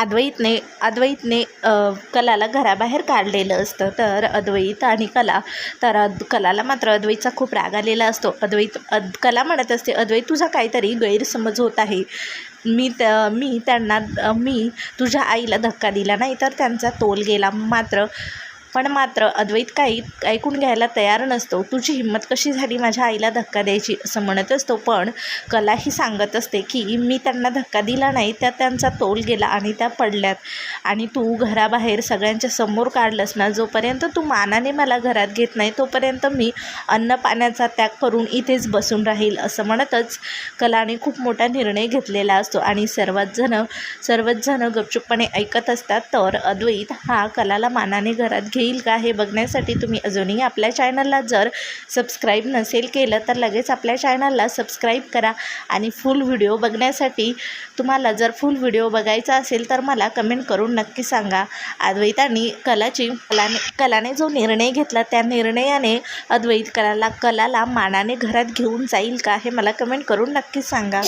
अद्वैतने अद्वैतने कलाला घराबाहेर काढलेलं असतं. तर अद्वैत आणि कला तर अद कलाला मात्र अद्वैतचा खूप राग आलेला असतो. अद्वैत अद कला म्हणत असते अद्वैत तुझा काहीतरी गैरसमज होत आहे. मी त्या मी त्यांना मी तुझ्या आईला धक्का दिला नाही तर त्यांचा तोल गेला. मात्र पण मात्र अद्वैत काही ऐकून घ्यायला तयार नसतो. तुझी हिंमत कशी झाली माझ्या आईला धक्का द्यायची असं म्हणत असतो. पण कला ही सांगत असते की मी त्यांना धक्का दिला नाही त्या त्यांचा तोल गेला आणि त्या पडल्यात. आणि तू घराबाहेर सगळ्यांच्या समोर काढलंस ना जोपर्यंत तू मानाने मला घरात घेत नाही तोपर्यंत मी अन्न पाण्याचा त्याग करून इथेच बसून राहील असं म्हणतच कलाने खूप मोठा निर्णय घेतलेला असतो. आणि सर्वच जण सर्वच जण गपचूपपणे ऐकत असतात. तर अद्वैत हा कलाला मानाने घरात घेईल का हे बघण्यासाठी तुम्ही अजूनही आपल्या चॅनलला जर सबस्क्राईब नसेल केलं तर लगेच आपल्या चॅनलला सबस्क्राईब करा आणि फुल व्हिडिओ बघण्यासाठी तुम्हाला जर फुल व्हिडिओ बघायचा असेल तर मला कमेंट करून नक्की सांगा. अद्वैतांनी कलाची कलाने कलाने जो निर्णय घेतला त्या निर्णयाने अद्वैत कलाला कलाला मानाने घरात घेऊन जाईल का हे मला कमेंट करून नक्की सांगा.